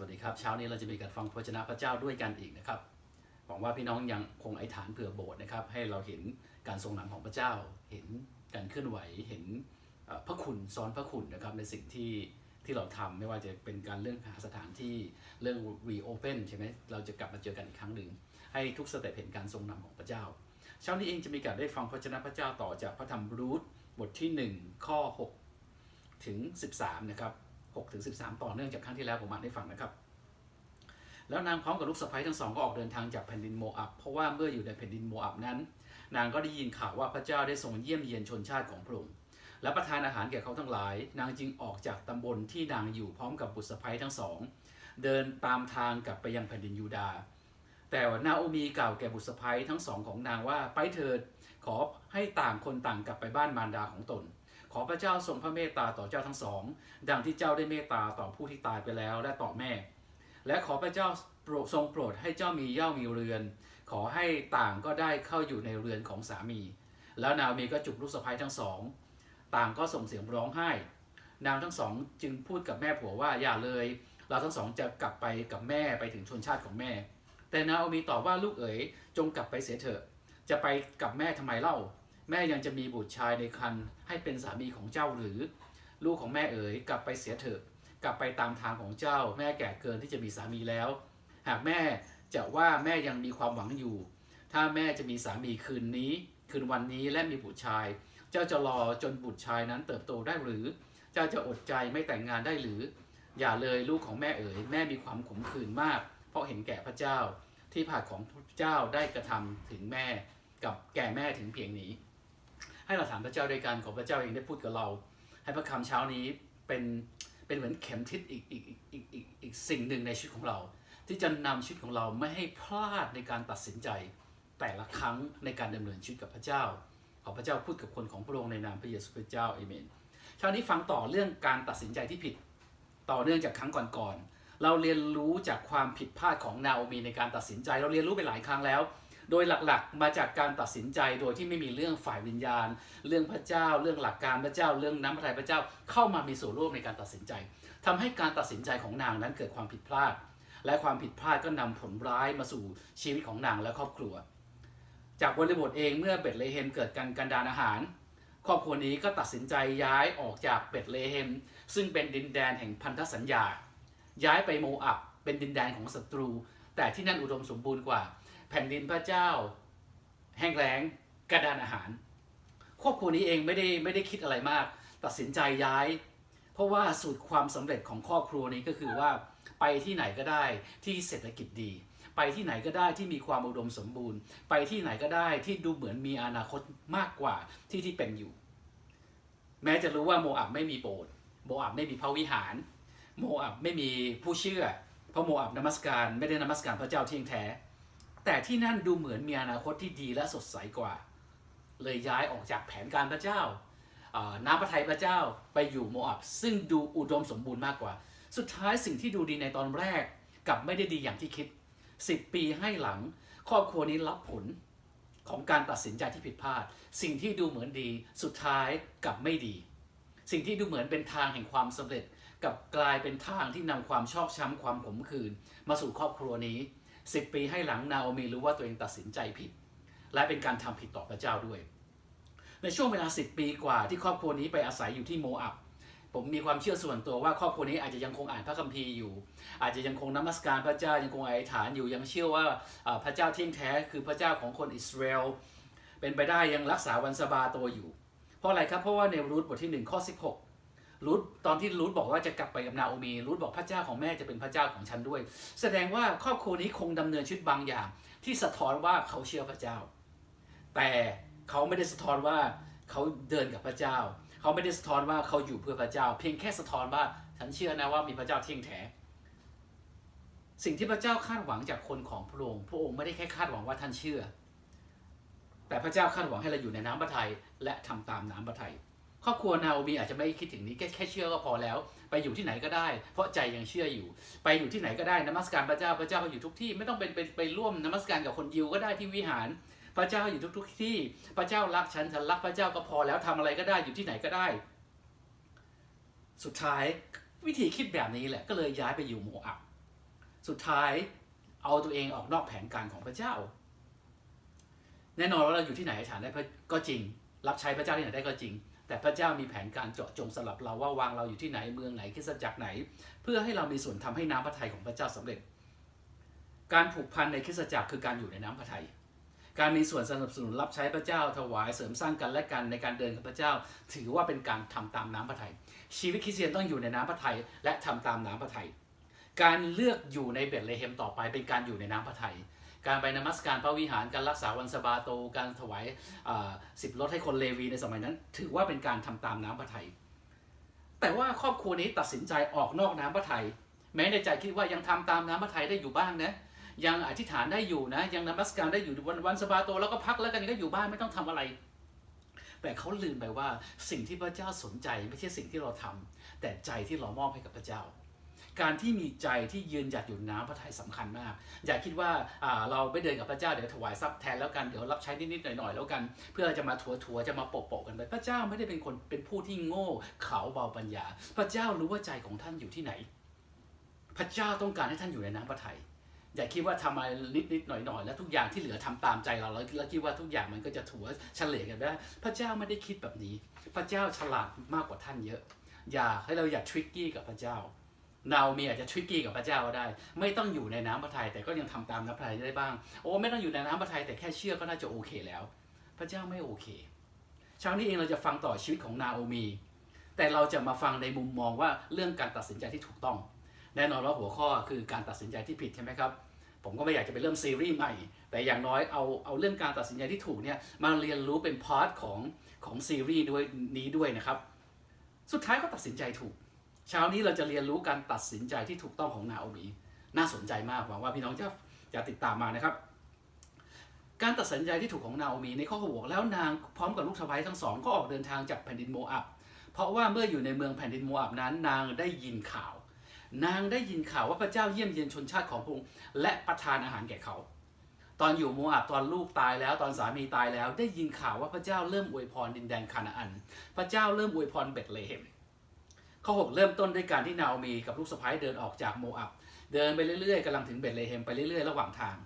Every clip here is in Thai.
วัสดีครับ เช้านี้เราจะมีการฟังพระวจนะพระเจ้าด้วยกันอีกนะครับหวังว่าพี่น้องยังคงไอฐานเผื่อโบสถ์นะครับ ให้เราเห็นการทรงนำของพระเจ้า เห็นการเคลื่อนไหวเห็นพระคุณซ้อนพระคุณนะครับในสิ่งที่ที่เราทำไม่ว่าจะเป็นการเรื่องหาสถานที่เรื่อง reopen ใช่ไหมเราจะกลับมาเจอกันอีกครั้งหนึ่งให้ทุกสเต็ปเห็นการทรงนำของพระเจ้า เช้านี้เองจะมีการได้ฟังพระวจนะพระเจ้าต่อจากพระธรรมรูธบทที่ 1 ข้อ 6 ถึง 13 นะครับ 6ถึง13 ต่อเนื่องจากครั้งที่แล้วผมอ่านให้ฟังนะครับ แล้วนางพร้อมกับลูกสะใภ้ทั้งสองก็ออกเดินทางจากแผ่นดินโมอับเพราะว่าเมื่ออยู่ในแผ่นดินโมอับนั้น นางก็ได้ยินข่าวว่าพระเจ้าได้ทรงเยี่ยมเยียนชนชาติของพระองค์และประทานอาหารแก่เขาทั้งหลาย นางจึงออกจากตำบลที่นางอยู่พร้อมกับบุตรสะใภ้ทั้งสอง เดินตามทางกลับไปยังแผ่นดินยูดาห์แต่ว่านาโอมีกล่าวแก่บุตรสะใภ้ทั้งสองของนางว่าไปเถิดขอให้ต่างคนต่างกลับไปบ้านมารดาของตน ขอพระเจ้าทรงพระเมตตาต่อเจ้าทั้งสอง ดังที่เจ้าได้เมตตาต่อผู้ที่ตายไปแล้วและต่อแม่ และขอพระเจ้าโปรดทรงโปรดให้เจ้ามีเย่ามีเรือน ขอให้ต่างก็ได้เข้าอยู่ในเรือนของสามี แล้วนาโอมีก็จุกลูกสะใภ้ทั้งสอง ต่างก็ส่งเสียงร้องไห้ นางทั้งสองจึงพูดกับแม่ผัวว่าอย่าเลย เราทั้งสองจะกลับไปกับแม่ไปถึงชนชาติของแม่ แต่นาโอมีตอบว่าลูกเอ๋ยจงกลับไปเสียเถอะ จะไปกับแม่ทำไมเล่า แม่ยังจะมีบุตรชายในครรภ์ให้เป็นสามีของเจ้าหรือ ลูกของแม่เอ๋ยกลับไปเสียเถอะกลับไปตามทางของเจ้า แม่แก่เกินที่จะมีสามีแล้ว หากแม่จะว่าแม่ยังมีความหวังอยู่ ถ้าแม่จะมีสามีคืนนี้ คืนวันนี้และมีบุตรชาย เจ้าจะรอจนบุตรชายนั้นเติบโตได้หรือ เจ้าจะอดใจไม่แต่งงานได้หรือ อย่าเลยลูกของแม่เอ๋ยแม่มีความขมขื่นมาก เพราะเห็นแก่พระเจ้าที่ผ่าของพระเจ้าได้กระทำถึงแม่กับแก่แม่ถึงเพียงนี้ ให้เราถามพระเจ้าด้วยกันขอพระเจ้าเองได้พูดกับเรา ให้พระคำเช้านี้เป็นเป็นเหมือนเข็มทิศอีกอีกอีกอีกอีกอีกสิ่งหนึ่งในชีวิตของเรา ที่จะนำชีวิตของเราไม่ให้พลาดในการตัดสินใจ แต่ละครั้งในการดำเนินชีวิตกับพระเจ้า ขอพระเจ้าพูดกับคนของพระองค์ในนามพระเยซูคริสต์เจ้าเอเมนเช้านี้ฟังต่อเรื่องการตัดสินใจที่ผิดต่อเนื่องจากครั้งก่อนๆเราเรียนรู้จากความผิดพลาดของนาโอมีในการตัดสินใจ เราเรียนรู้ไปหลายครั้งแล้ว โดยหลักๆ มาจากการตัดสินใจโดยที่ไม่มีเรื่องฝ่ายวิญญาณ เรื่องพระเจ้า เรื่องหลักการพระเจ้า เรื่องน้ำพระทัยพระเจ้าเข้ามามีส่วนร่วมในการตัดสินใจทำให้การตัดสินใจของนางนั้นเกิดความผิดพลาด และความผิดพลาดก็นำผลร้ายมาสู่ชีวิตของนางและครอบครัว จากบริบทเองเมื่อเบตเลเฮมเกิดการกันดานอาหาร ครอบครัวนี้ก็ตัดสินใจย้ายออกจากเบตเลเฮมซึ่งเป็นดินแดนแห่งพันธสัญญา ย้ายไปโมอับเป็นดินแดนของศัตรู แต่ที่นั่นอุดมสมบูรณ์กว่า แผ่นดินพระเจ้า แห้งแล้งกระดานอาหาร ครอบครัวนี้เองไม่ได้ไม่ได้คิดอะไรมาก ตัดสินใจย้าย เพราะว่าสูตรความสำเร็จของครอบครัวนี้ก็คือว่าไปที่ไหนก็ได้ที่เศรษฐกิจดี ไปที่ไหนก็ได้ที่มีความอุดมสมบูรณ์ ไปที่ไหนก็ได้ที่ดูเหมือนมีอนาคตมากกว่าที่ที่เป็นอยู่ แม้จะรู้ว่าโมอับไม่มีโบสถ์โมอับไม่มีพระวิหาร โมอับไม่มีผู้เชื่อ เพราะโมอับนมัสการไม่ได้นมัสการพระเจ้าเที่ยงแท้ แต่ที่นั่นดูเหมือนมีอนาคตที่ดีและสดใสกว่า เลยย้ายออกจากแผนการพระเจ้าน้ำพระทัยพระเจ้าไปอยู่โมอับซึ่งดูอุดมสมบูรณ์มากกว่า สุดท้ายสิ่งที่ดูดีในตอนแรกกลับไม่ได้ดีอย่างที่คิด 10 ปีให้หลัง ครอบครัวนี้รับผลของการตัดสินใจที่ผิดพลาด สิ่งที่ดูเหมือนดี สุดท้ายกลับไม่ดี สิ่งที่ดูเหมือนเป็นทางแห่งความสำเร็จกลับกลายเป็นทางที่นำความชอบช้ำความขมขื่นมาสู่ครอบครัวนี้ 10 ปีให้หลังนาโอมีรู้ว่าตัวเองตัดสินใจผิด และเป็นการทำผิดต่อพระเจ้าด้วย ในช่วงเวลา 10 ปีกว่าที่ครอบครัวนี้ไปอาศัยอยู่ที่โมอับผมมีความเชื่อส่วนตัวว่าครอบครัวนี้อาจจะยังคงอ่านพระคัมภีร์อยู่ อาจจะยังคงนมัสการพระเจ้ายังคงอธิษฐานอยู่ยังเชื่อว่าพระเจ้าเที่ยงแท้คือพระเจ้าของคนอิสราเอลเป็นไปได้ยังรักษาวันสะบาโตอยู่ เพราะอะไรครับเพราะว่าในรูทบทที่ 1 ข้อ 16 รูทตอนที่รูทบอกว่าจะกลับไปกับนาโอมีรูทบอกพระเจ้าของแม่จะเป็นพระเจ้าของฉันด้วย แสดงว่าครอบครัวนี้คงดำเนินชีวิตบางอย่าง ที่สะท้อนว่าเขาเชื่อพระเจ้า แต่เขาไม่ได้สะท้อนว่าเขาเดินกับพระเจ้า เขาไม่ได้สะท้อนว่าเขาอยู่เพื่อพระเจ้า เพียงแค่สะท้อนว่าฉันเชื่อนะว่ามีพระเจ้าเที่ยงแท้สิ่งที่พระเจ้าคาดหวังจากคนของพระองค์พระองค์ไม่ได้แค่คาดหวังว่าท่านเชื่อ แต่พระเจ้าคาดหวังให้เราอยู่ในน้ำพระทัยและทำตามน้ำพระทัย ครอบครัวนาโอมีอาจจะไม่คิดถึงนี้แค่แค่เชื่อก็พอแล้ว ไปอยู่ที่ไหนก็ได้ เพราะใจยังเชื่ออยู่ ไปอยู่ที่ไหนก็ได้นมัสการพระเจ้าพระเจ้าก็อยู่ทุกที่ไม่ต้องเป็นไปไปร่วมนมัสการกับคนยิวก็ได้ที่วิหาร พระเจ้าอยู่ทุก ๆ ที่ พระเจ้ารักฉันฉันรักพระเจ้าก็พอแล้วทำอะไรก็ได้อยู่ที่ไหนก็ได้ สุดท้ายวิธีคิดแบบนี้แหละก็เลยย้ายไปอยู่โมอับสุดท้ายเอาตัวเองออกนอกแผนการของพระเจ้า แน่นอนว่าเราอยู่ที่ไหนฐานได้ก็จริง รับใช้พระเจ้าที่ไหนได้ก็จริง แต่พระเจ้ามีแผนการเจาะจงสำหรับเราว่าวางเราอยู่ที่ไหนเมืองไหนคริสตจักรไหน เพื่อให้เรามีส่วนทำให้น้ำพระทัยของพระเจ้าสำเร็จ การผูกพันในคริสตจักรคือการอยู่ในน้ำพระทัยการมีส่วนสนับสนุนรับใช้พระเจ้าถวายเสริมสร้างกันและกันในการเดินกับพระเจ้า ถือว่าเป็นการทำตามน้ำพระทัยชีวิตคริสเตียนต้องอยู่ในน้ำพระทัยและทำตามน้ำพระทัยการเลือกอยู่ในเบธเลเฮมต่อไปเป็นการอยู่ในน้ำพระทัย การไปนมัสการพระวิหารการรักษาวันสะบาโต การถวายสิบรถให้คนเลวีในสมัยนั้น ถือว่าเป็นการทำตามน้ำพระทัยแต่ว่าครอบครัวนี้ตัดสินใจออกนอกน้ำพระทัยแม้ในใจคิดว่ายังทำตามน้ำพระทัยได้อยู่บ้างนะยังอธิษฐานได้อยู่นะ ยังนมัสการได้อยู่วันวันสะบาโต แล้วก็พักแล้วกันก็อยู่บ้านไม่ต้องทำอะไรแต่เขาลืมไปว่าสิ่งที่พระเจ้าสนใจไม่ใช่สิ่งที่เราทำแต่ใจที่เรามอบให้กับพระเจ้า การที่มีใจที่ยืนหยัดอยู่น้ำพระทัยสำคัญมาก อย่าคิดว่าเราไปเดินกับพระเจ้าเดี๋ยวถวายทรัพย์แทนแล้วกันเดี๋ยวรับใช้นิดๆหน่อยๆแล้วกัน เพื่อจะมาถัวถัวๆจะมาโปะโปะๆกันไปพระเจ้าไม่ได้เป็นคนเป็นผู้ที่โง่เขาเบาปัญญา พระเจ้ารู้ว่าใจของท่านอยู่ที่ไหน พระเจ้าต้องการให้ท่านอยู่ในน้ำพระทัยอย่าคิดว่าทำอะไรนิดๆหน่อยๆ แล้วทุกอย่างที่เหลือทำตามใจเราแล้วแล้วคิดว่าทุกอย่างมันก็จะถัวเฉลี่ยกันไปได้พระเจ้าไม่ได้คิดแบบนี้ พระเจ้าฉลาดมากกว่าท่านเยอะ อย่าให้เราอย่าทริกกี้กับพระเจ้า นามีอาจจะทริกกี้กับพระเจ้าก็ได้ ไม่ต้องอยู่ในน้ำพระทัยแต่ก็ยังทำตามน้ำพระทัยได้บ้าง โอ้ไม่ต้องอยู่ในน้ำพระทัยแต่แค่เชื่อก็น่าจะโอเคแล้ว พระเจ้าไม่โอเคเช้านี้เองเราจะฟังต่อชีวิตของนาโอมี แต่เราจะมาฟังในมุมมองว่าเรื่องการตัดสินใจที่ถูกต้อง แน่นอนว่าหัวข้อคือการตัดสินใจที่ผิดใช่ไหมครับผมก็ไม่อยากจะไปเริ่มซีรีส์ใหม่ แต่อย่างน้อยเอาเอาเรื่องการตัดสินใจที่ถูกเนี่ยมาเรียนรู้เป็นพาร์ทของของซีรีส์ด้วยนี้ด้วยนะครับ สุดท้ายก็ตัดสินใจถูก เช้านี้เราจะเรียนรู้การตัดสินใจที่ถูกต้องของนาโอมีน่าสนใจมากหวังว่าพี่น้องจะจะติดตามมานะครับ การตัดสินใจที่ถูกของนาโอมีในข้อหกแล้วนางพร้อมกับลูกสะใภ้ทั้งสองก็ออกเดินทางจากแผ่นดินโมอับเพราะว่าเมื่ออยู่ในเมืองแผ่นดินโมอับนั้น นางได้ยินข่าว นางได้ยินข่าวว่าพระเจ้าเยี่ยมเยียนชนชาติของพระองค์และประทานอาหารแก่เขา ตอนอยู่โมอับตอนลูกตายแล้วตอนสามีตายแล้ว ได้ยินข่าวว่าพระเจ้าเริ่มอวยพรดินแดนคานาอัน พระเจ้าเริ่มอวยพรเบธเลเฮม ข้อ 6 เริ่มต้นด้วยการที่นาโอมีกับลูกสะใภ้เดินออกจากโมอับ เดินไปเรื่อยๆกำลังถึงเบธเลเฮมไปเรื่อยๆ ระหว่างทาง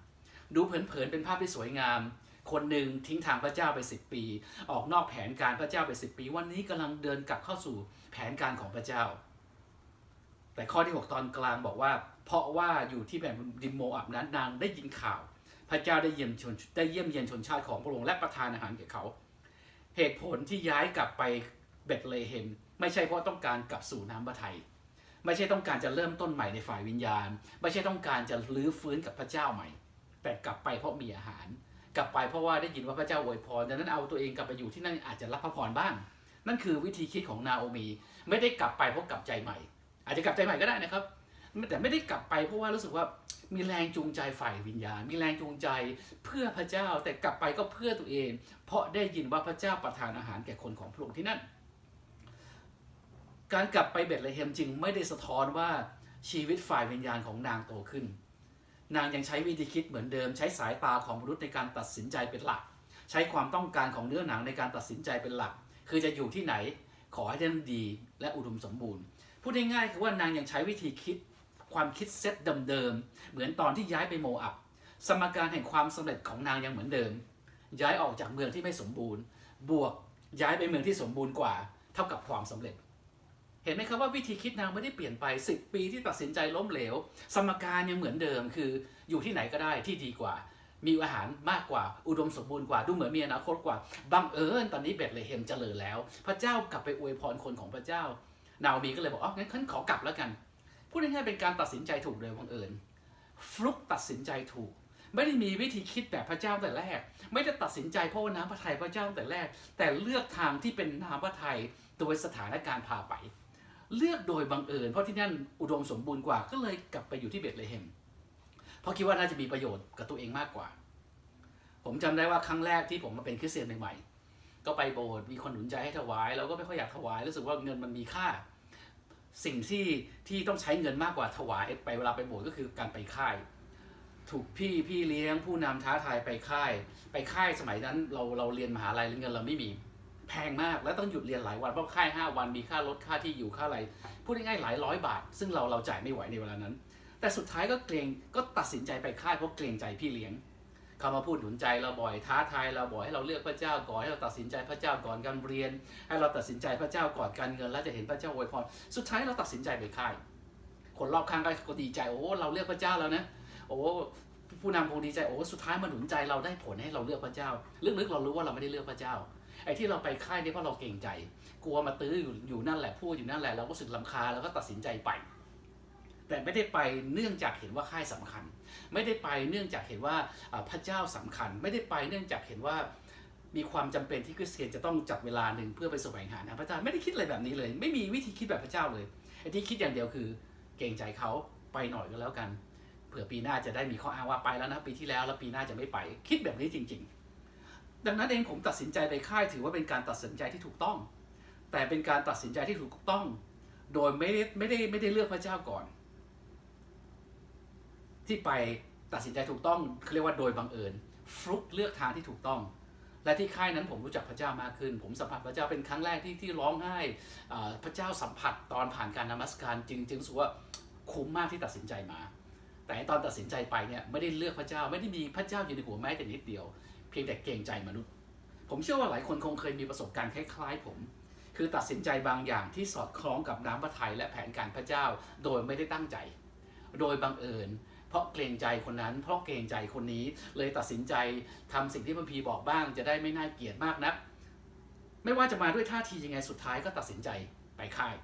ดูเผินๆเป็นภาพที่สวยงาม คนหนึ่งทิ้งทางพระเจ้าไป 10 ปี ออกนอกแผนการพระเจ้าไป 10 ปี วันนี้กำลังเดินกลับเข้าสู่แผนการของพระเจ้า แต่ข้อที่ 6 ตอนกลางบอกว่า เพราะว่าอยู่ที่แผ่นดินโมอับนั้นนางได้ยินข่าว พระเจ้าได้เยี่ยมชนได้เยี่ยมเยียนชนชาติของพระองค์และประทานอาหารแก่เขา เหตุผลที่ย้ายกลับไปเบธเลเฮม ไม่ใช่เพราะต้องการกลับสู่น้ำพระทัยไม่ใช่ต้องการจะเริ่มต้นใหม่ในฝ่ายวิญญาณ ไม่ใช่ต้องการจะรื้อฟื้นกับพระเจ้าใหม่ แต่กลับไปเพราะมีอาหาร กลับไปเพราะว่าได้ยินว่าพระเจ้าอวยพรดังนั้นเอาตัวเองกลับไปอยู่ที่นั่นอาจจะรับพระพรบ้าง นั่นคือวิธีคิดของนาโอมี ไม่ได้กลับไปเพราะกลับใจใหม่ อาจจะกลับใจใหม่ก็ได้นะครับ แต่ไม่ได้กลับไปเพราะว่ารู้สึกว่ามีแรงจูงใจฝ่ายวิญญาณ มีแรงจูงใจเพื่อพระเจ้าแต่กลับไปก็เพื่อตัวเอง เพราะได้ยินว่าพระเจ้าประทานอาหารแก่คนของพระองค์ที่นั่น การกลับไปเบธเลเฮมจึงไม่ได้สะท้อนว่าชีวิตฝ่ายวิญญาณของนางโตขึ้น นางยังใช้วิธีคิดเหมือนเดิม ใช้สายตาของมนุษย์ในการตัดสินใจเป็นหลัก ใช้ความต้องการของเนื้อหนังในการตัดสินใจเป็นหลัก คือจะอยู่ที่ไหนขอให้ท่านดีและอุดมสมบูรณ์ พูดง่ายๆคือว่านางยังใช้วิธีคิดความคิดเซตเดิมๆเหมือนตอนที่ย้ายไปโมอับสมการแห่งความสำเร็จของนางยังเหมือนเดิม ย้ายออกจากเมืองที่ไม่สมบูรณ์ บวกย้ายไปเมืองที่สมบูรณ์กว่า เท่ากับความสำเร็จ เห็นไหมครับว่าวิธีคิดนางไม่ได้เปลี่ยนไป 10 ปีที่ตัดสินใจล้มเหลว สมการยังเหมือนเดิมคืออยู่ที่ไหนก็ได้ที่ดีกว่า มีอาหารมากกว่าอุดมสมบูรณ์กว่าดูเหมือนมีอนาคตกว่าบังเอิญตอนนี้เบธเลยเฮมเจริญแล้ว พระเจ้ากลับไปอวยพรคนของพระเจ้า นาโอมีก็เลยบอกอ๋องั้นฉันขอกลับแล้วกันพูดง่ายๆเป็นการตัดสินใจถูกโดยบังเอิญฟลุกตัดสินใจถูกไม่ได้มีวิธีคิดแบบพระเจ้าแต่แรก ไม่ได้ตัดสินใจเพราะว่าน้ำพระทัยพระเจ้าแต่แรก แต่เลือกทางที่เป็นน้ำพระทัยโดยสถานการณ์พาไป เลือกโดยบังเอิญเพราะที่นั่นอุดมสมบูรณ์กว่าก็เลยกลับไปอยู่ที่เบธเลเฮมเพราะคิดว่าน่าจะมีประโยชน์กับตัวเองมากกว่า ผมจำได้ว่าครั้งแรกที่ผมมาเป็นคริสเตียนใหม่ๆก็ไปโบสถ์มีคนหนุนใจให้ถวายเราก็ไม่ค่อยอยากถวายรู้สึกว่าเงินมันมีค่า สิ่งที่ที่ต้องใช้เงินมากกว่าถวายไปเวลาไปโบสถ์ก็คือการไปค่าย ถูกพี่พี่เลี้ยงผู้นำท้าทายไปค่าย ไปค่ายสมัยนั้นเราเราเรียนมหาลัยเงินเราไม่มี แพงมากแล้วต้องหยุดเรียนหลายวันเพราะค่าย5วันมีค่ารถค่าที่อยู่ค่าอะไรพูดง่ายๆหลายร้อยบาท ซึ่งเราเราจ่ายไม่ไหวในเวลานั้นแแต่สุดท้ายก็เกรงก็ตัดสินใจไปค่ายเพราะเกรงใจพี่เลี้ยงเขามาพูดหนุนใจเราบ่อยท้าทายเราบ่อยให้เราเลือกพระเจ้าก่อนให้เราตัดสินใจพระเจ้าก่อนการเรียน ให้เราตัดสินใจพระเจ้าก่อนการเงิน แล้วจะเห็นพระเจ้าอวยพรสุดท้ายเราตัดสินใจไปค่าย คนรอบข้างก็ดีใจโอ้เราเลือกพระเจ้าแล้วนะโอ้ผู้นำคงดีใจโอ้สุดท้ายมาหนุนใจเราได้ผลให้เราเลือกพระเจ้าลึกๆเรารู้ว่าเราไม่ได้เลือกพระเจ้า ไอ้ที่เราไปค่ายนี่เพราะเราเกรงใจ กลัวมาตื้ออยู่อยู่นั่นแหละพูดอยู่นั่นแหละเราก็รู้สึกลำคาแล้วก็ตัดสินใจไป แต่ไม่ได้ไปเนื่องจากเห็นว่าค่ายสำคัญ ไม่ได้ไปเนื่องจากเห็นว่าพระเจ้าสำคัญ ไม่ได้ไปเนื่องจากเห็นว่ามีความจำเป็นที่คริสเตียนจะต้องจัดเวลาหนึ่งเพื่อไปแสวงหาพระเจ้าไม่ได้คิดอะไรแบบนี้เลย ไม่มีวิธีคิดแบบพระเจ้าเลยไอ้ที่คิดอย่างเดียวคือเกรงใจเขาไปหน่อยก็แล้วกันเผื่อปีหน้าจะได้มีข้ออ้างว่าไปแล้วนะปีที่แล้วแล้วปีหน้าจะไม่ไป คิดแบบนี้จริง ๆ ดังนั้นเองผมตัดสินใจไปค่ายถือว่าเป็นการตัดสินใจที่ถูกต้อง แต่เป็นการตัดสินใจที่ถูกต้อง โดยไม่ได้ไม่ได้ไม่ได้เลือกพระเจ้าก่อน ที่ไปตัดสินใจถูกต้องเขาเรียกว่าโดยบังเอิญฟลุกเลือกทางที่ถูกต้อง และที่ค่ายนั้นผมรู้จักพระเจ้ามากขึ้น ผมสัมผัสพระเจ้าเป็นครั้งแรกที่ที่ร้องไห้พระเจ้าสัมผัสตอนผ่านการนมัสการจึงจึงรู้สึกว่าคุ้มมากที่ตัดสินใจมา แต่ตอนตัดสินใจไปเนี่ยไม่ได้เลือกพระเจ้าไม่ได้มีพระเจ้าอยู่ในหัวแม้แต่นิดเดียว พียงแต่เกรงใจมนุษย์ ผมเชื่อว่าหลายคนคงเคยมีประสบการณ์คล้ายๆ ผม คือตัดสินใจบางอย่างที่สอดคล้องกับน้ำพระทัยและแผนการพระเจ้า โดยไม่ได้ตั้งใจ โดยบังเอิญ เพราะเกรงใจคนนั้น เพราะเกรงใจคนนี้เลยตัดสินใจทำสิ่งที่พระพีบอกบ้าง จะได้ไม่น่าเกลียดมากนักไม่ว่าจะมาด้วยท่าทียังไงสุดท้ายก็ตัดสินใจไปค่าย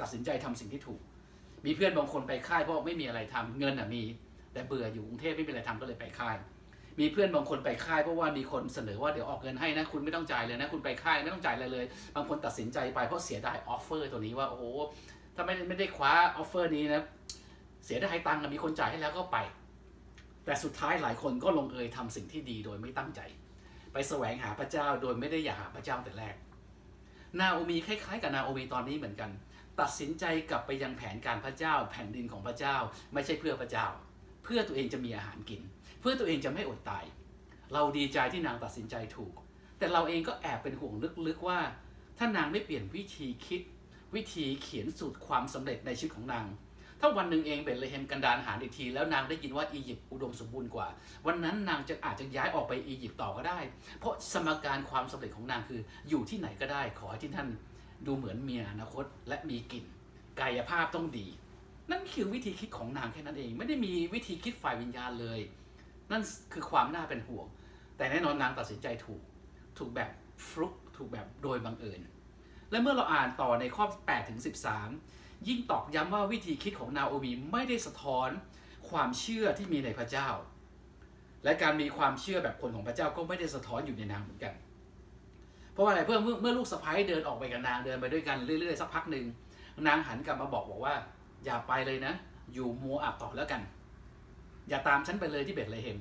ตัดสินใจทำสิ่งที่ถูก มีเพื่อนบางคนไปค่ายเพราะไม่มีอะไรทำเงินอะมี แต่เบื่ออยู่กรุงเทพไม่มีอะไรทำก็เลยไปค่าย มีเพื่อนบางคนไปค่ายเพราะว่ามีคนเสนอว่าเดี๋ยวออกเงินให้นะคุณไม่ต้องจ่ายเลยนะคุณไปค่ายไม่ต้องจ่ายอะไรเลย บางคนตัดสินใจไปเพราะเสียดายออฟเฟอร์ตัวนี้ว่าโอ้โหถ้าไม่ไม่ได้คว้าออฟเฟอร์นี้นะเสียดายตังค์มีคนจ่ายให้แล้วก็ไป แต่สุดท้ายหลายคนก็ลงเอยทำสิ่งที่ดีโดยไม่ตั้งใจ ไปแสวงหาพระเจ้าโดยไม่ได้อยากหาพระเจ้าแต่แรก นาโอมีคล้ายๆ กับนาโอมีตอนนี้เหมือนกัน ตัดสินใจกลับไปยังแผนการพระเจ้า แผ่นดินของพระเจ้า ไม่ใช่เพื่อพระเจ้า เพื่อตัวเองจะมีอาหารกิน พื่อตัวเองจะไม่อดตาย เราดีใจที่นางตัดสินใจถูก แต่เราเองก็แอบเป็นห่วงลึกๆว่า ถ้านางไม่เปลี่ยนวิธีคิด วิธีเขียนสูตรความสำเร็จในชีวิตของนาง ถ้าวันหนึ่งเองเบตเลเฮมกันดารหารอีกที แล้วนางได้ยินว่าอียิปต์อุดมสมบูรณ์กว่า วันนั้นนางจะอาจจะย้ายออกไปอียิปต์ต่อก็ได้ เพราะสมการความสำเร็จของนางคืออยู่ที่ไหนก็ได้ ขอให้ที่ท่านดูเหมือนมีอนาคตและมีกลิ่นกายภาพต้องดี นั่นคือวิธีคิดของนางแค่นั้นเอง ไม่ได้มีวิธีคิดฝ่ายวิญญาณเลย นั่นคือความน่าเป็นห่วง แต่แน่นอนนางตัดสินใจถูก ถูกแบบฟลุกถูกแบบโดยบังเอิญ และเมื่อเราอ่านต่อในข้อ 8 ถึง 13 ยิ่งตอกย้ำว่าวิธีคิดของนาโอมีไม่ได้สะท้อนความเชื่อที่มีในพระเจ้า และการมีความเชื่อแบบคนของพระเจ้าก็ไม่ได้สะท้อนอยู่ในนางเหมือนกัน เพราะว่าอะไรเพื่อเมื่อเมื่อลูกสะพ้ายเดินออกไปกับนางเดินไปด้วยกันเรื่อยๆสักพักหนึ่งนางหันกลับมาบอกบอกว่า อย่าไปเลยนะ อยู่โมอับต่อแล้วกัน อย่าตามฉันไปเลยที่เบตเลเฮม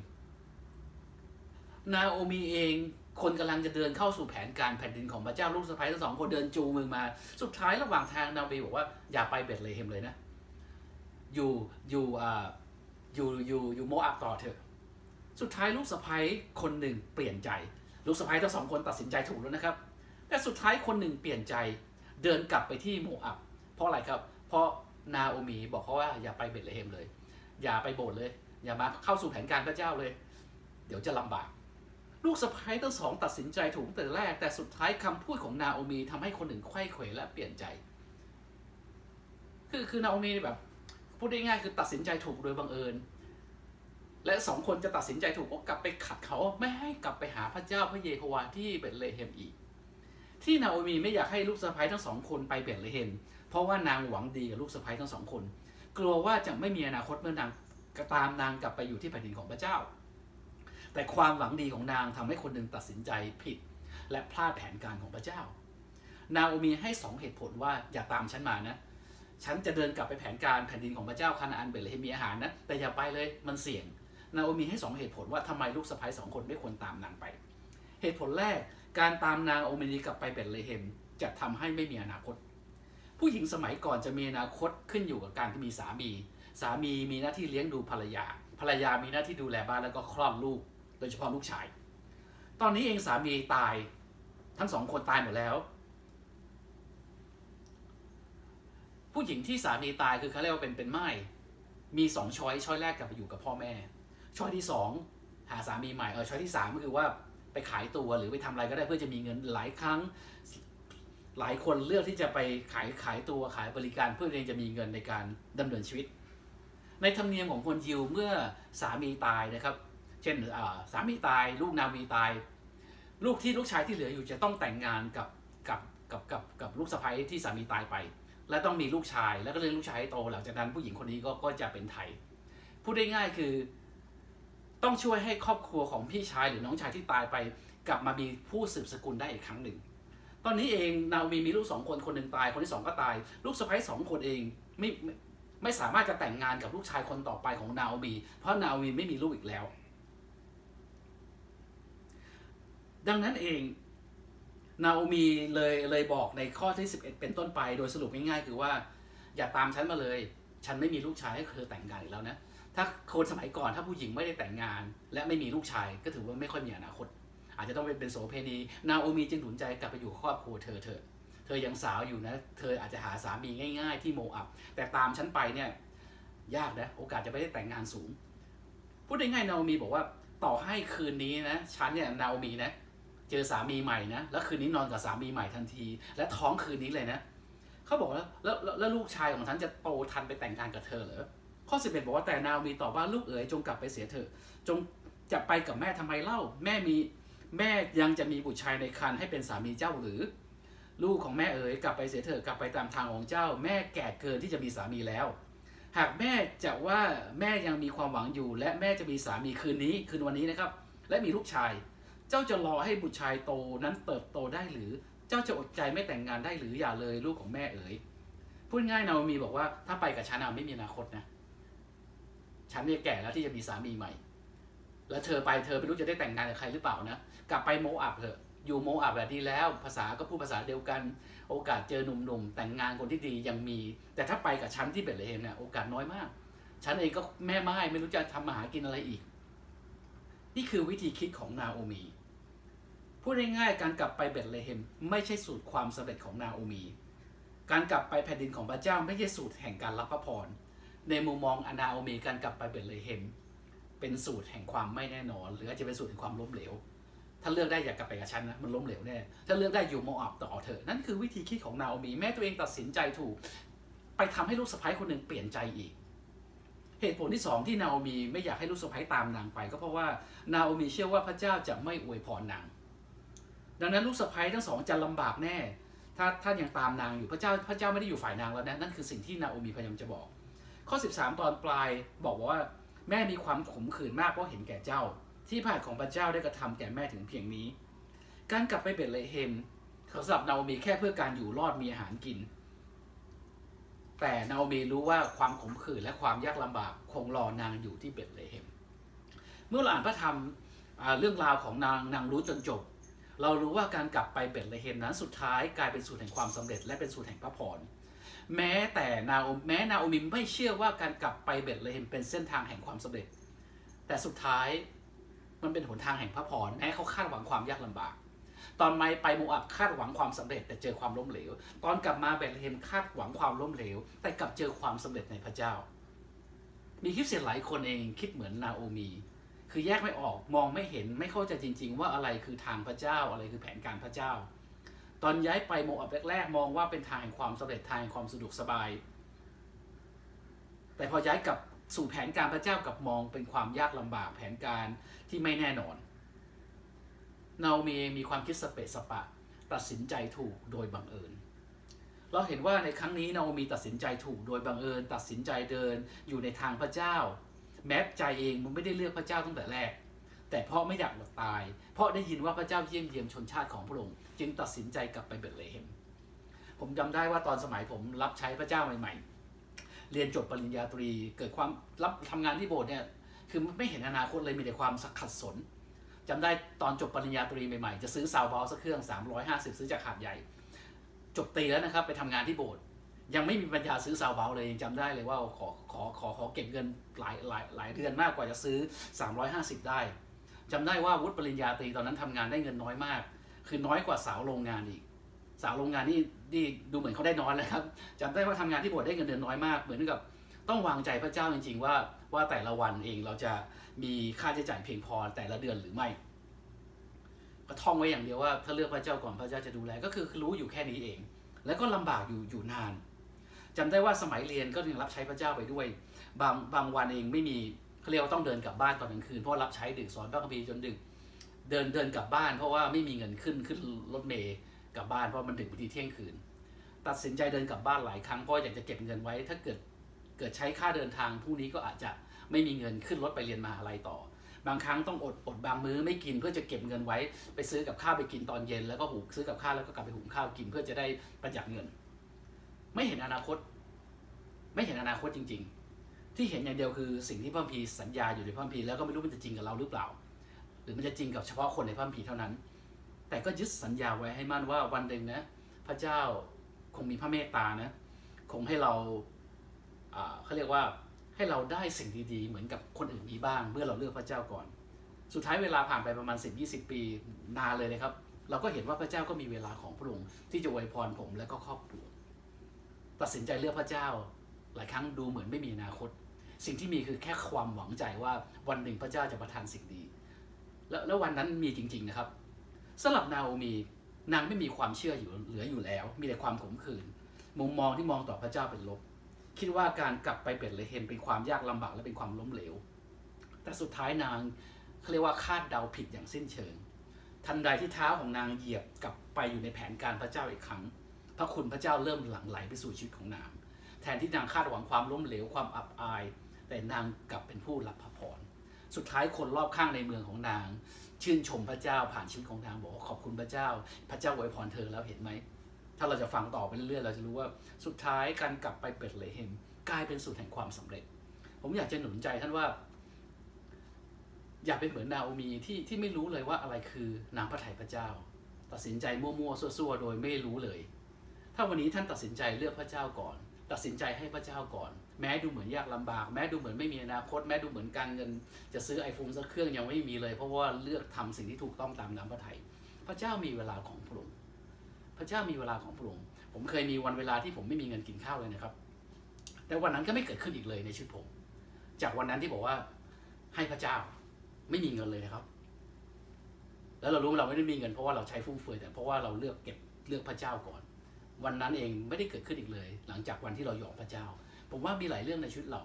นาโอมีเองคนกำลังจะเดินเข้าสู่แผนการแผ่นดินของพระเจ้าลูกสะใภ้ทั้งสองคนเดินจูงมือมา สุดท้ายระหว่างทางนาโอมีบอกว่าอย่าไปเบตเลเฮมเลยนะ อยู่อยู่อ่าอยู่อยู่อยู่โมอับต่อเถอะ สุดท้ายลูกสะใภ้คนหนึ่งเปลี่ยนใจ ลูกสะใภ้ทั้งสองคนตัดสินใจถูกแล้วนะครับ แต่สุดท้ายคนหนึ่งเปลี่ยนใจเดินกลับไปที่โมอับเพราะอะไรครับ เพราะนาโอมีบอกเขาว่าอย่าไปเบตเลเฮมเลย อย่าไปโบสถ์เลย อย่ามาเข้าสู่แผนการพระเจ้าเลย เดี๋ยวจะลำบาก ลูกสะพ้ายทั้งสองตัดสินใจถูกแต่แรก แต่สุดท้ายคำพูดของนาโอมีทำให้คนหนึ่งไข้เขวและเปลี่ยนใจ คือคือนาโอมีแบบพูดได้ง่ายคือตัดสินใจถูกโดยบังเอิญ และสองคนจะตัดสินใจถูกก็กลับไปขัดเขาไม่ให้กลับไปหาพระเจ้าพระเยโฮวาที่เบตเลเฮมอีก ที่นาโอมีไม่อยากให้ลูกสะพ้ายทั้งสองคนไปเบตเลเฮมเพราะว่านางหวังดีกับลูกสะพ้ายทั้งสองคน กลัวว่าจะไม่มีอนาคตเมื่อนาง ก็ตามนางกลับไปอยู่ที่แผ่นดินของพระเจ้า แต่ความหวังดีของนางทำให้คนหนึ่งตัดสินใจผิด และพลาดแผนการของพระเจ้า นาโอมีให้สองเหตุผลว่าอย่าตามฉันมานะ ฉันจะเดินกลับไปแผนการแผ่นดินของพระเจ้าคานาอันเบตเลเฮมมีอาหารนะ แต่อย่าไปเลยมันเสี่ยง นาโอมีให้สองเหตุผลว่าทำไมลูกสะพ้ายสองคนไม่ควรตามนางไป เหตุผลแรกการตามนางโอเมนีกลับไปเบตเลเฮมจะทำให้ไม่มีอนาคต ผู้หญิงสมัยก่อนจะมีอนาคตขึ้นอยู่กับการที่มีสามี สามีมีหน้าที่เลี้ยงดูภรรยา ภรรยามีหน้าที่ดูแลบ้านแล้วก็คลอดลูก โดยเฉพาะลูกชาย ตอนนี้เองสามีตาย ทั้งสองคนตายหมดแล้ว ผู้หญิงที่สามีตายคือเขาเรียกว่าเป็นเป็นไม้มีสองช้อยช้อยแรกกลับไปอยู่กับพ่อแม่ ช้อยที่สองหาสามีใหม่เออช้อยที่สามก็คือว่าไปขายตัวหรือไปทำอะไรก็ได้เพื่อจะมีเงินหลายครั้งหลายคนเลือกที่จะไปขายขายตัวขายบริการเพื่อที่จะมีเงินในการดำเนินชีวิต ในธรรมเนียมของคนยิวเมื่อสามีตายนะครับ เช่นสามีตายลูกนาวีตาย ลูกที่ลูกชายที่เหลืออยู่จะต้องแต่งงานกับกับกับกับกับลูกสะใภ้ที่สามีตายไป และต้องมีลูกชายแล้วก็เลี้ยงลูกชายให้โตหลังจากนั้นผู้หญิงคนนี้ก็ก็จะเป็นไทยพูดได้ง่ายคือ ต้องช่วยให้ครอบครัวของพี่ชายหรือน้องชายที่ตายไป กลับมามีผู้สืบสกุลได้อีกครั้งหนึ่งตอนนี้เองนาโอมีมีลูกสองคนคนหนึ่งตายคนที่สองก็ตาย ลูกสะใภ้สองคนเองไม่ ไม่สามารถจะแต่งงานกับลูกชายคนต่อไปของนาโอมีเพราะนาโอมีไม่มีลูกอีกแล้ว ดังนั้นเองนาโอมีเลยเลยบอกในข้อที่ 11 เป็นต้นไป โดยสรุปง่ายๆคือว่า อย่าตามฉันมาเลย ฉันไม่มีลูกชายให้เธอแต่งงานอีกแล้วนะถ้าคนสมัยก่อนถ้าผู้หญิงไม่ได้แต่งงาน และไม่มีลูกชายก็ถือว่าไม่ค่อยมีอนาคต อาจจะต้องเป็นเป็นโสเพณีนาโอมีจึงหนุนใจกลับไปอยู่ครอบครัวเธอเถอะ เธอยังสาวอยู่นะ เธออาจจะหาสามีง่ายๆ ที่โมอับ แต่ตามฉันไปเนี่ยยากนะ โอกาสจะไม่ได้แต่งงานสูง พูดได้ง่ายนาโอมีบอกว่าต่อให้คืนนี้นะฉันเนี่ยนาโอมีนะ เจอสามีใหม่นะ แล้วคืนนี้นอนกับสามีใหม่ทันที และท้องคืนนี้เลยนะเขาบอกแล้วแล้วแล้วลูกชายของฉันจะโตทันไปแต่งงานกับเธอเหรอข้อ11บเอ็ดบอกว่าแต่นาโอมีตอบว่าลูกเอ๋ยจงกลับไปเสียเถอะ จงจะไปกับแม่ทำไมเล่า แม่มีแม่ยังจะมีบุตรชายในครรภ์ให้เป็นสามีเจ้าหรือ ลูกของแม่เอ๋ยกลับไปเสียเถอะกลับไปตามทางของเจ้า แม่แก่เกินที่จะมีสามีแล้ว หากแม่จะว่าแม่ยังมีความหวังอยู่ และแม่จะมีสามีคืนนี้คืนวันนี้นะครับ และมีลูกชาย เจ้าจะรอให้บุตรชายโตนั้นเติบโตได้หรือ เจ้าจะอดใจไม่แต่งงานได้หรืออย่าเลยลูกของแม่เอ๋ยพูดง่ายนาโอมีบอกว่าถ้าไปกับฉันอะไม่มีอนาคตนะฉันเนี่ยแก่แล้วที่จะมีสามีใหม่ แล้วเธอไปเธอไม่รู้จะได้แต่งงานกับใครหรือเปล่านะกลับไปโมอับเถอะ อยู่โมอับแบบดีแล้ว ภาษาก็พูดภาษาเดียวกัน โอกาสเจอหนุ่มๆ แต่งงานคนที่ดียังมี แต่ถ้าไปกับฉันที่เบตเลเฮมเนี่ยโอกาสน้อยมาก ฉันเองก็แม่ไม้ไม่รู้จะทำมาหากินอะไรอีก นี่คือวิธีคิดของนาโอมี พูดง่ายๆ การกลับไปเบตเลเฮมไม่ใช่สูตรความสำเร็จของนาโอมี การกลับไปแผ่นดินของพระเจ้าไม่ใช่สูตรแห่งการรับพระพร ในมุมมองอนาโอมีการกลับไปเบตเลเฮมเป็นสูตรแห่งความไม่แน่นอน หรืออาจจะเป็นสูตรแห่งความล้มเหลว ถ้าเลือกได้อยากกลับไปกับฉันนะมันล้มเหลวแน่ถ้าเลือกได้อยู่โมอับต่อเถอะนั่นคือวิธีคิดของนาโอมีแม่ตัวเองตัดสินใจถูก ไปทำให้ลูกสะใภ้คนหนึ่งเปลี่ยนใจอีก เหตุผลที่สองที่นาโอมีไม่อยากให้ลูกสะใภ้ตามนางไป ก็เพราะว่านาโอมีเชื่อว่าพระเจ้าจะไม่อวยพรนางดังนั้นลูกสะใภ้ทั้งสองจะลำบากแน่ ถ้าถ้ายังตามนางอยู่พระเจ้าพระเจ้าไม่ได้อยู่ฝ่ายนางแล้วนะนั่นคือสิ่งที่นาโอมีพยายามจะบอก ข้อ 13 ตอนปลายบอกว่าแม่มีความขมขื่นมากเพราะเห็นแก่เจ้า ที่พระหัตถ์ของพระเจ้าได้กระทำแก่แม่ถึงเพียงนี้ การกลับไปเบตเลเฮมเขาสำหรับนาโอมีแค่เพื่อการอยู่รอดมีอาหารกิน แต่นาโอมีรู้ว่าความขมขื่นและความยากลำบากคงรอนางอยู่ที่เบตเลเฮม เมื่อเราอ่านพระธรรมเรื่องราวของนางนางรู้จนจบ เรารู้ว่าการกลับไปเบตเลเฮมนั้นสุดท้ายกลายเป็นสูตรแห่งความสำเร็จและเป็นสูตรแห่งพระพรแม้แต่นาโอแม้นาโอมิไม่เชื่อว่าการกลับไปเบตเลเฮมเป็นเส้นทางแห่งความสำเร็จ แต่สุดท้าย มันเป็นหนทางแห่งพระพรแม้เขาคาดหวังความยากลำบาก ตอนไม่ไปโมอับคาดหวังความสำเร็จแต่เจอความล้มเหลว ตอนกลับมาเบตเลเฮมคาดหวังความล้มเหลว แต่กลับเจอความสำเร็จในพระเจ้า มีคริสเตียนหลายคนเองคิดเหมือนนาโอมี คือแยกไม่ออกมองไม่เห็นไม่เข้าใจจริง ๆ ว่าอะไรคือทางพระเจ้าอะไรคือแผนการพระเจ้า ตอนย้ายไปโมอับแรกๆมองว่าเป็นทางแห่งความสำเร็จทางแห่งความสะดวกสบาย แต่พอย้ายกลับ สู่แผนการพระเจ้ากับมองเป็นความยากลำบากแผนการที่ไม่แน่นอน เนามีมีความคิดสเปะสปะ ตัดสินใจถูกโดยบังเอิญ เราเห็นว่าในครั้งนี้เนามีตัดสินใจถูกโดยบังเอิญ ตัดสินใจเดินอยู่ในทางพระเจ้า แม้ใจเองมันไม่ได้เลือกพระเจ้าตั้งแต่แรก แต่เพราะไม่อยากอดตาย เพราะได้ยินว่าพระเจ้าเยี่ยมเยียมชนชาติของพระองค์จึงตัดสินใจกลับไปเบตเลเฮมผมจำได้ว่าตอนสมัยผมรับใช้พระเจ้าใหม่ๆ เรียนจบปริญญาตรี เกิดความรับทำงานที่โบสถ์เนี่ยคือไม่เห็นอนาคตเลยมีแต่ความสักขัดสนจำได้ตอนจบปริญญาตรีใหม่ๆ จะซื้อซาวบอลสักเครื่อง 350 ซื้อจากขาดใหญ่ จบตรีแล้วนะครับไปทำงานที่โบสถ์ยังไม่มีปัญญาซื้อซาวบอลเลยยังจำได้เลยว่าขอขอขอขอเก็บเงินหลายหลายหลายเดือนมากกว่าจะซื้อ 350 ได้จำได้ว่าวุฒิปริญญาตรีตอนนั้นทำงานได้เงินน้อยมาก คือน้อยกว่าสาวโรงงานอีก สาวโรงงานนี่นี่ดูเหมือนเขาได้นอยเลยครับจำได้ว่าทำงานที่โบสถ์ได้เงินเดือนน้อยมาก เหมือนกับต้องวางใจพระเจ้าจริง ๆ ว่าว่าแต่ละวันเองเราจะมีค่าใช้จ่ายเพียงพอแต่ละเดือนหรือไม่ ก็ท่องไว้อย่างเดียวว่าถ้าเลือกพระเจ้าก่อนพระเจ้าจะดูแลก็คือรู้อยู่แค่นี้เอง แล้วก็ลำบากอยู่อยู่นานจำได้ว่าสมัยเรียนก็ยังรับใช้พระเจ้าไปด้วย บางบางวันเองไม่มีเขาเรียกว่าต้องเดินกลับบ้านตอนกลางคืนเพราะรับใช้ดึกสอนพระคัมภีร์จนดึก เดินเดินกลับบ้าน เพราะว่าไม่มีเงินขึ้นขึ้นรถเมย์ กลับบ้านเพราะมันดึกบางทีเที่ยงคืน ตัดสินใจเดินกลับบ้านหลายครั้งเพราะอยากจะเก็บเงินไว้ ถ้าเกิดเกิดใช้ค่าเดินทางพรุ่งนี้ก็อาจจะไม่มีเงินขึ้นรถไปเรียนมหาลัยต่อ บางครั้งต้องอดอดบางมื้อไม่กินเพื่อจะเก็บเงินไว้ ไปซื้อกับข้าวไปกินตอนเย็น แล้วก็หุงซื้อกับข้าวแล้วก็กลับไปหุงข้าวกินเพื่อจะได้ประหยัดเงิน ไม่เห็นอนาคต ไม่เห็นอนาคตจริง ๆ ที่เห็นอย่างเดียวคือสิ่งที่พระคัมภีสัญญาอยู่ในพระคัมภีแล้วก็ไม่รู้มันจะจริงกับเราหรือเปล่า หรือมันจะจริงกับเฉพาะคนในพระคัมภีเท่านั้น แต่ก็ยึดสัญญาไว้ให้มั่นว่าวันหนึ่งนะ พระเจ้าคงมีพระเมตตานะ คงให้เราเขาเรียกว่าให้เราได้สิ่งดีๆ เหมือนกับคนอื่นมีบ้าง เมื่อเราเลือกพระเจ้าก่อน สุดท้ายเวลาผ่านไปประมาณ 10-20 ปีนานเลยนะครับ เราก็เห็นว่าพระเจ้าก็มีเวลาของพระองค์ที่จะอวยพรผมและก็ครอบครัวตัดสินใจเลือกพระเจ้า หลายครั้งดูเหมือนไม่มีอนาคต สิ่งที่มีคือแค่ความหวังใจว่าวันหนึ่งพระเจ้าจะประทานสิ่งดี แล้วแล้ววันนั้นมีจริง ๆนะครับ สำหรับนาโอมีนางไม่มีความเชื่ออยู่เหลืออยู่แล้ว มีแต่ความขมขื่นมุมมองที่มองต่อพระเจ้าเป็นลบ คิดว่าการกลับไปเบตเลเฮมเป็นความยากลำบากและเป็นความล้มเหลว แต่สุดท้ายนางเขาเรียกว่าคาดเดาผิดอย่างสิ้นเชิง ทันใดที่เท้าของนางเหยียบกลับไปอยู่ในแผนการพระเจ้าอีกครั้ง พระคุณพระเจ้าเริ่มหลั่งไหลไปสู่ชีวิตของนาง แทนที่นางคาดหวังความล้มเหลวความอับอาย แต่นางกลับเป็นผู้รับพระพรสุดท้ายคนรอบข้างในเมืองของนาง ชื่นชมพระเจ้าผ่านชีวิตของนางบอกว่าขอบคุณพระเจ้า พระเจ้าอวยพรเธอแล้วเห็นไหม ถ้าเราจะฟังต่อไปเรื่อยๆเราจะรู้ว่าสุดท้ายการกลับไปเบตเลเฮมกลายเป็นสูตรแห่งความสำเร็จ ผมอยากจะหนุนใจท่านว่า อย่าเป็นเหมือนนาโอมีที่ที่ไม่รู้เลยว่าอะไรคือน้ำพระทัยพระเจ้า ตัดสินใจมั่วๆซั่วๆโดยไม่รู้เลย ถ้าวันนี้ท่านตัดสินใจเลือกพระเจ้าก่อน ตัดสินใจให้พระเจ้าก่อน แม้ดูเหมือนยากลำบาก แม้ดูเหมือนไม่มีอนาคต แม้ดูเหมือนการเงิน จะซื้อไอโฟนสักเครื่องยังไม่มีเลย เพราะว่าเลือกทำสิ่งที่ถูกต้องตามน้ำพระทัยพระเจ้ามีเวลาของพระองค์พระเจ้ามีเวลาของพระองค์ผมเคยมีวันเวลาที่ผมไม่มีเงินกินข้าวเลยนะครับ แต่วันนั้นก็ไม่เกิดขึ้นอีกเลยในชีวิตผม จากวันนั้นที่บอกว่าให้พระเจ้าไม่มีเงินเลยนะครับ แล้วเรารู้ว่าเราไม่ได้มีเงินเพราะว่าเราใช้ฟุ่มเฟือยแต่เพราะว่าเราเลือกเก็บเลือกพระเจ้าก่อน วันนั้นเองไม่ได้เกิดขึ้นอีกเลย หลังจากวันที่เรายอมพระเจ้า ผมว่ามีหลายเรื่องในชีวิตเรา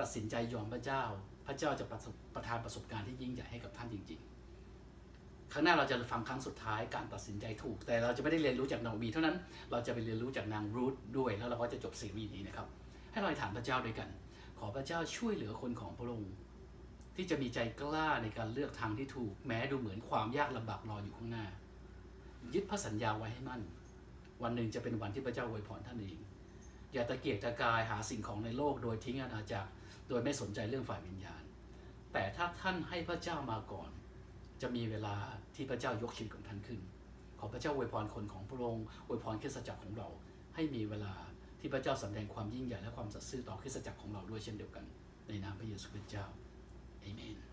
ตัดสินใจยอมพระเจ้า พระเจ้าจะประสบประทานประสบการณ์ที่ยิ่งใหญ่ให้กับท่านจริง ๆ ครั้งหน้าเราจะฟังครั้งสุดท้ายการตัดสินใจถูก แต่เราจะไม่ได้เรียนรู้จากนางบีเท่านั้น เราจะไปเรียนรู้จากนางรูทด้วย แล้วเราก็จะจบซีรีส์นี้นะครับ ให้เราอธิษฐานพระเจ้าด้วยกัน ขอพระเจ้าช่วยเหลือคนของพระองค์ที่จะมีใจกล้าในการเลือกทางที่ถูก แม้ดูเหมือนความยากลำบากรออยู่ข้างหน้า ยึดพระสัญญาไว้ให้มั่น วันหนึ่งจะเป็นวันที่พระเจ้าอวยพรท่านเอง อย่าตะเกียกตะกายหาสิ่งของในโลกโดยทิ้งอาณาจักรโดยไม่สนใจเรื่องฝ่ายวิญญาณ แต่ถ้าท่านให้พระเจ้ามาก่อน จะมีเวลาที่พระเจ้ายกชีวิตของท่านขึ้น ขอพระเจ้าอวยพรคนของพระองค์อวยพรคริสตจักรของเรา ให้มีเวลาที่พระเจ้าสำแดงความยิ่งใหญ่และความสัตย์ซื่อต่อคริสตจักรของเราด้วยเช่นเดียวกัน ในนามพระเยซูคริสต์เจ้าเอเมน